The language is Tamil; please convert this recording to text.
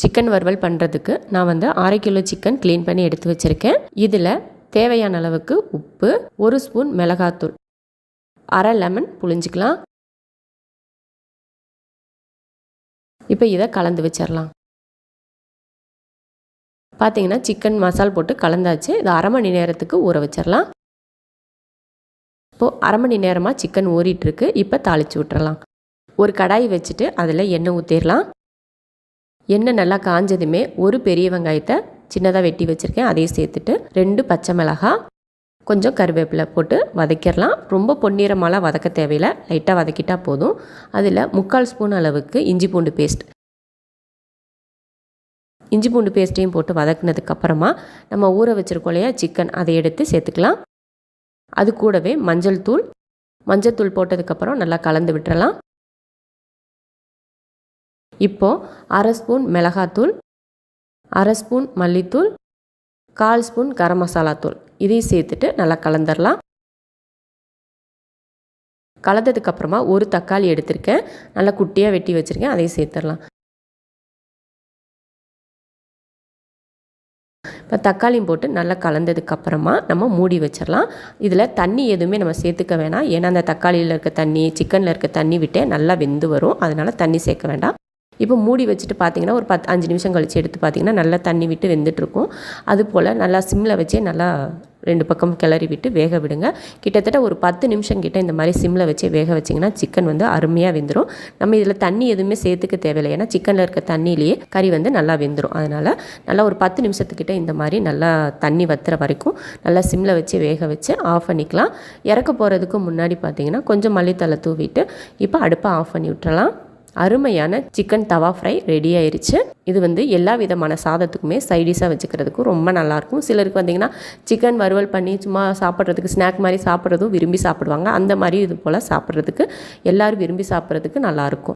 சிக்கன் வறுவல் பண்ணுறதுக்கு நான் வந்து அரை கிலோ சிக்கன் க்ளீன் பண்ணி எடுத்து வச்சுருக்கேன். இதில் தேவையான அளவுக்கு உப்பு ஒரு ஸ்பூன் மிளகாத்தூள் அரை லெமன் புழிஞ்சிக்கலாம். இப்போ இதை கலந்து வச்சிடலாம் பார்த்தீங்கன்னா சிக்கன் மசால் போட்டு கலந்தாச்சு. இது அரை மணி நேரத்துக்கு ஊற வச்சிடலாம் இப்போது அரை மணி நேரமாக சிக்கன் ஊறிட்டுருக்கு இப்போ தாளித்து விட்டுறலாம் ஒரு கடாய் வச்சுட்டு அதில் எண்ணெய் ஊற்றிடலாம் எண்ணெய் நல்லா காஞ்சதுமே ஒரு பெரிய வெங்காயத்தை சின்னதாக வெட்டி வச்சுருக்கேன். அதையும் சேர்த்துட்டு ரெண்டு பச்சை மிளகா கொஞ்சம் கருவேப்பிலை போட்டு வதக்கிடலாம். ரொம்ப பொன்னிறமாலாம் வதக்க தேவையில்லை. லைட்டாக வதக்கிட்டால் போதும். அதில் முக்கால் ஸ்பூன் அளவுக்கு இஞ்சி பூண்டு பேஸ்ட். இஞ்சி பூண்டு பேஸ்ட்டையும் போட்டு வதக்குனதுக்கப்புறமா நம்ம ஊற வச்சுருக்கோம் இல்லையா சிக்கன் அதை எடுத்து சேர்த்துக்கலாம். அது கூடவே மஞ்சள் தூள். மஞ்சள் தூள் போட்டதுக்கப்புறம் நல்லா கலந்து விட்டுறலாம். இப்போது அரை ஸ்பூன் மிளகாத்தூள் அரை ஸ்பூன் மல்லித்தூள் கால் ஸ்பூன் கரம் மசாலா தூள். இதையும் சேர்த்துட்டு நல்லா கலந்துடலாம் கலந்ததுக்கப்புறமா ஒரு தக்காளி எடுத்திருக்கேன். நல்லா குட்டியாக வெட்டி வச்சுருக்கேன். அதையும் சேர்த்துடலாம் இப்போ தக்காளியும் போட்டு நல்லா கலந்ததுக்கப்புறமா நம்ம மூடி வச்சிடலாம் இதில் தண்ணி எதுவுமே நம்ம சேர்த்துக்க வேணாம். ஏன்னா அந்த தக்காளியில் இருக்க தண்ணி சிக்கனில் இருக்க தண்ணி விட்டே நல்லா வெந்து வரும். அதனால் தண்ணி சேர்க்க வேண்டாம். இப்போ மூடி வச்சுட்டு பார்த்தீங்கன்னா ஒரு பத்து அஞ்சு நிமிஷம் கழித்து எடுத்து பார்த்தீங்கன்னா நல்லா தண்ணி விட்டு வெந்துட்டுருக்கும். அது போல் நல்லா சிம்மில் வச்சே நல்லா ரெண்டு பக்கம் கிளறி விட்டு வேக விடுங்க. கிட்டத்தட்ட ஒரு பத்து நிமிஷம் கிட்ட இந்த மாதிரி சிம்மில் வச்சு வேக வச்சிங்கன்னா சிக்கன் வந்து அருமையாக வெந்துடும் நம்ம இதில் தண்ணி எதுவுமே சேர்த்துக்க தேவையில்லை. ஏன்னா சிக்கனில் இருக்க தண்ணியிலேயே கறி வந்து நல்லா வெந்துடும் அதனால் நல்லா ஒரு பத்து நிமிஷத்துக்கிட்ட இந்த மாதிரி நல்லா தண்ணி வத்துற வரைக்கும் நல்லா சிம்மில் வச்சு வேக வச்சு ஆஃப் பண்ணிக்கலாம். இறக்க போகிறதுக்கு முன்னாடி பார்த்தீங்கன்னா கொஞ்சம் மல்லித்தலை தூவிட்டு இப்போ அடுப்பை ஆஃப் பண்ணி விட்டுறலாம். அருமையான சிக்கன் தவா ஃப்ரை ரெடி ஆயிருச்சு. இது வந்து எல்லா விதமான சாதத்துக்குமே சைடிஷாக வச்சுக்கிறதுக்கும் ரொம்ப நல்லாயிருக்கும். சிலருக்கு வந்தீங்கன்னா சிக்கன் வறுவல் பண்ணி சும்மா சாப்பிட்றதுக்கு ஸ்நாக் மாதிரி சாப்பிட்றதும் விரும்பி சாப்பிடுவாங்க. அந்த மாதிரி இது போல் சாப்பிட்றதுக்கு எல்லோரும் விரும்பி சாப்பிட்றதுக்கு நல்லாயிருக்கும்.